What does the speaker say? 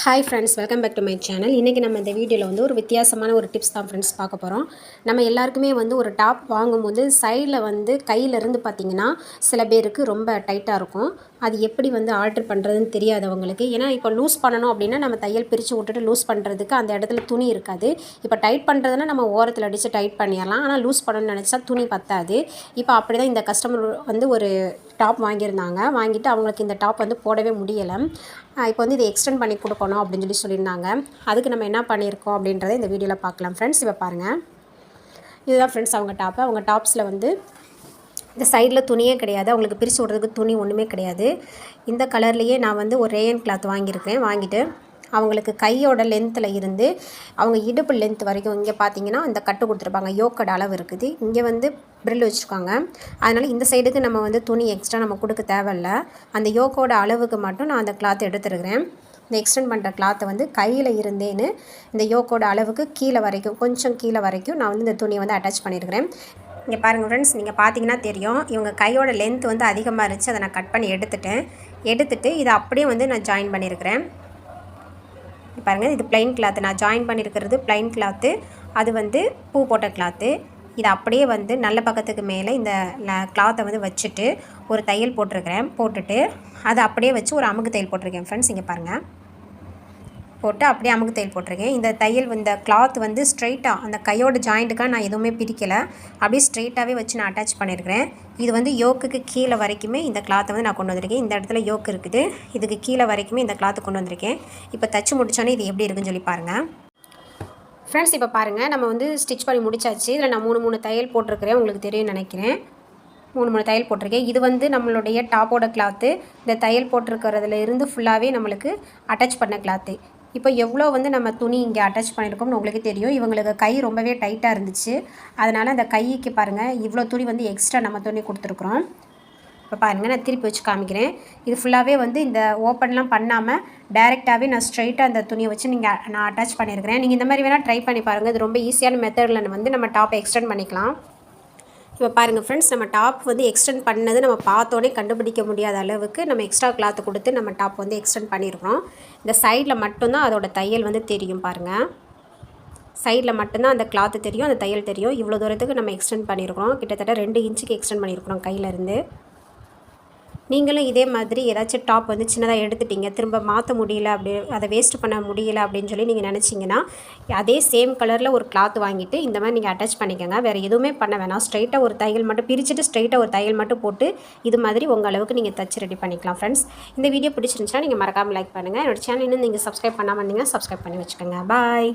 Hi friends welcome back to my channel இன்றைக்கி நம்ம இந்த வீடியோவில் வந்து ஒரு வித்தியாசமான ஒரு டிப்ஸ் தான் ஃப்ரெண்ட்ஸ் பார்க்க போகிறோம் நம்ம எல்லாருக்குமே வந்து ஒரு டாப் வாங்கும்போது சைடில் வந்து கையிலேருந்து பார்த்திங்கன்னா சில பேருக்கு ரொம்ப டைட்டாக இருக்கும். அது எப்படி வந்து ஆல்ட்ரு பண்ணுறதுன்னு தெரியாதவங்களுக்கு ஏன்னா இப்போ லூஸ் பண்ணணும் அப்படின்னா நம்ம தையல் பிரித்து விட்டுட்டு லூஸ் பண்ணுறதுக்கு அந்த இடத்துல துணி இருக்காது. இப்போ டைட் பண்ணுறதுனா நம்ம ஓரத்தில் அடித்து டைட் பண்ணிடலாம். ஆனால் லூஸ் பண்ணணும்னு நினச்சா துணி பத்தாது. இப்போ அப்படி தான் இந்த கஸ்டமர் வந்து ஒரு டாப் வாங்கியிருந்தாங்க. வாங்கிட்டு அவங்களுக்கு இந்த டாப் வந்து போடவே முடியலை. இப்போ வந்து இதை எக்ஸ்டெண்ட் பண்ணி கொடுக்கணும். அப்படின்னு சொல்லி சொல்லியிருந்தாங்க. அதுக்கு நம்ம என்ன பண்ணியிருக்கோம் அப்படின்றத இந்த வீடியோவில் பார்க்கலாம். ஃப்ரெண்ட்ஸ் இப்போ பாருங்கள் இதுதான் ஃப்ரெண்ட்ஸ் அவங்க டாப்பு அவங்க டாப்ஸில் வந்து இந்த சைடில் துணியே கிடையாது. அவங்களுக்கு பிரித்து விட்றதுக்கு துணி ஒன்றுமே கிடையாது. இந்த கலர்லேயே நான் வந்து ஒரு ரேயன் கிளாத் வாங்கியிருக்கேன். வாங்கிட்டு அவங்களுக்கு கையோட லென்த்தில் இருந்து அவங்க இடுப்பு லென்த் வரைக்கும் இங்கே பார்த்தீங்கன்னா இந்த கட்டு கொடுத்துருப்பாங்க. யோக்கோட அளவு இருக்குது. இங்கே வந்து ப்ரில் வச்சுருக்காங்க. அதனால் இந்த சைடுக்கு நம்ம வந்து துணி எக்ஸ்ட்ரா நம்ம கொடுக்க தேவையில்ல. அந்த யோக்கோட அளவுக்கு மட்டும் நான் அந்த கிளாத் எடுத்துருக்கிறேன். இந்த எக்ஸ்டெண்ட் பண்ணுற கிளாத்தை வந்து கையில் இருந்தேன்னு இந்த யோக்கோட அளவுக்கு கீழே வரைக்கும் கொஞ்சம் கீழே வரைக்கும் நான் வந்து இந்த துணியை வந்து அட்டாச் பண்ணியிருக்கிறேன் இங்கே பாருங்கள் ஃப்ரெண்ட்ஸ் நீங்கள் பார்த்தீங்கன்னா தெரியும் இவங்க கையோட லென்த் வந்து அதிகமாக இருந்துச்சு அதை நான் கட் பண்ணி எடுத்துட்டேன். எடுத்துட்டு இதை அப்படியே வந்து நான் ஜாயின் பண்ணியிருக்கிறேன் பாருங்கள் இது ப்ளைன் கிளாத்து நான் ஜாயின் பண்ணியிருக்கிறது ப்ளைன் கிளாத்து அது வந்து பூ போட்ட கிளாத்து இது அப்படியே வந்து நல்ல பக்கத்துக்கு மேலே இந்த கிளாத்தை வந்து வச்சுட்டு ஒரு தையல் போட்டிருக்கிறேன். போட்டுட்டு அதை அப்படியே வச்சு ஒரு அமுக்கு தையல் போட்டிருக்கேன் ஃப்ரெண்ட்ஸ் இங்கே பாருங்கள் போட்டு அப்படியே அமுக்கு தையல் போட்டிருக்கேன். இந்த தையல் இந்த கிளாத் வந்து ஸ்ட்ரைட்டாக அந்த கையோட ஜாயிண்ட்டுக்காக நான் எதுவுமே பிரிக்கலை. அப்படியே ஸ்ட்ரைட்டாகவே வச்சு நான் அட்டாச் பண்ணியிருக்கிறேன் இது வந்து யோக்குக்கு கீழே வரைக்குமே இந்த கிளாத்தை வந்து நான் கொண்டு வந்திருக்கேன். இந்த இடத்துல யோக்கு இருக்குது. இதுக்கு கீழே வரைக்குமே இந்த கிளாத்து கொண்டு வந்திருக்கேன். இப்போ தச்சு முடித்தோன்னே இது எப்படி இருக்குன்னு சொல்லி பாருங்கள் ஃப்ரெண்ட்ஸ் இப்போ பாருங்கள் நம்ம வந்து ஸ்டிச் பண்ணி முடிச்சாச்சு. இதில் நான் மூணு மூணு தையல் போட்டிருக்கிறேன். உங்களுக்கு தெரியும் நினைக்கிறேன். மூணு மூணு தையல் போட்டிருக்கேன். இது வந்து நம்மளுடைய டாப்போட கிளாத்து இந்த தையல் போட்டிருக்கிறதுல இருந்து ஃபுல்லாகவே நம்மளுக்கு அட்டாச் பண்ண கிளாத்து இப்போ எவ்வளோ வந்து நம்ம துணி இங்கே அட்டாச் பண்ணியிருக்கோம்னு உங்களுக்கு தெரியும். இவங்களுக்கு கை ரொம்பவே டைட்டாக இருந்துச்சு. அதனால் அந்த கைக்கு பாருங்கள் இவ்வளோ துணி வந்து எக்ஸ்ட்ரா நம்ம துணி கொடுத்துருக்குறோம். இப்போ பாருங்கள் நான் திருப்பி வச்சு காமிக்கிறேன். இது ஃபுல்லாகவே வந்து இந்த ஓப்பன்லாம் பண்ணாமல் டேரெக்டாகவே நான் ஸ்ட்ரைட்டாக அந்த துணியை வச்சு நீங்கள் நான் அட்டாச் பண்ணியிருக்கிறேன். நீங்கள் இந்த மாதிரி வேணால் ட்ரை பண்ணி பாருங்கள் இது ரொம்ப ஈஸியான மெத்தடில் வந்து நம்ம டாப்பை எக்ஸ்டெண்ட் பண்ணிக்கலாம். இப்போ பாருங்கள் ஃப்ரெண்ட்ஸ் நம்ம டாப் வந்து எக்ஸ்டெண்ட் பண்ணது நம்ம பார்த்தோன்னே கண்டுபிடிக்க முடியாத அளவுக்கு நம்ம எக்ஸ்ட்ரா கிளாத் கொடுத்து நம்ம டாப் வந்து எக்ஸ்டெண்ட் பண்ணியிருக்கிறோம் இந்த சைடில் மட்டும்தான் அதோட தையல் வந்து தெரியும் பாருங்கள் சைடில் மட்டும்தான் அந்த கிளாத்து தெரியும் அந்த தையல் தெரியும். இவ்வளோ தூரத்துக்கு நம்ம எக்ஸ்டெண்ட் பண்ணியிருக்கிறோம் கிட்டத்தட்ட ரெண்டு இன்ச்சுக்கு எக்ஸ்டெண்ட் பண்ணியிருக்கிறோம் கையிலேருந்து நீங்களும் இதே மாதிரி ஏதாச்சும் டாப் வந்து சின்னதாக எடுத்துட்டீங்க திரும்ப மாற்ற முடியல அப்படி அதை வேஸ்ட் பண்ண முடியல அப்படின்னு சொல்லி நீங்கள் நினச்சிங்கன்னா அதே சேம் கலரில் ஒரு கிளாத் வாங்கிட்டு இந்த மாதிரி நீங்கள் அட்டாச் பண்ணிக்கோங்க. வேறு எதுவுமே பண்ண வேணாம். ஸ்ட்ரைட்டாக ஒரு தையல் மட்டும் பிரிச்சுட்டு ஸ்ட்ரைட்டாக ஒரு தையல் மட்டும் போட்டு இது மாதிரி உங்கள் அளவுக்கு நீங்கள் தச்சு ரெடி பண்ணிக்கலாம் ஃப்ரெண்ட்ஸ் இந்த வீடியோ பிடிச்சிருந்துச்சுன்னா நீங்கள் மறக்காமல் லைக் பண்ணுங்கள் என்னோடய சேனல் இன்னும் நீங்கள் சப்ஸ்கிரைப் பண்ணாமல் இருந்தீங்கன்னா சப்ஸ்கிரைப் பண்ணி வச்சுக்கோங்க. பாய்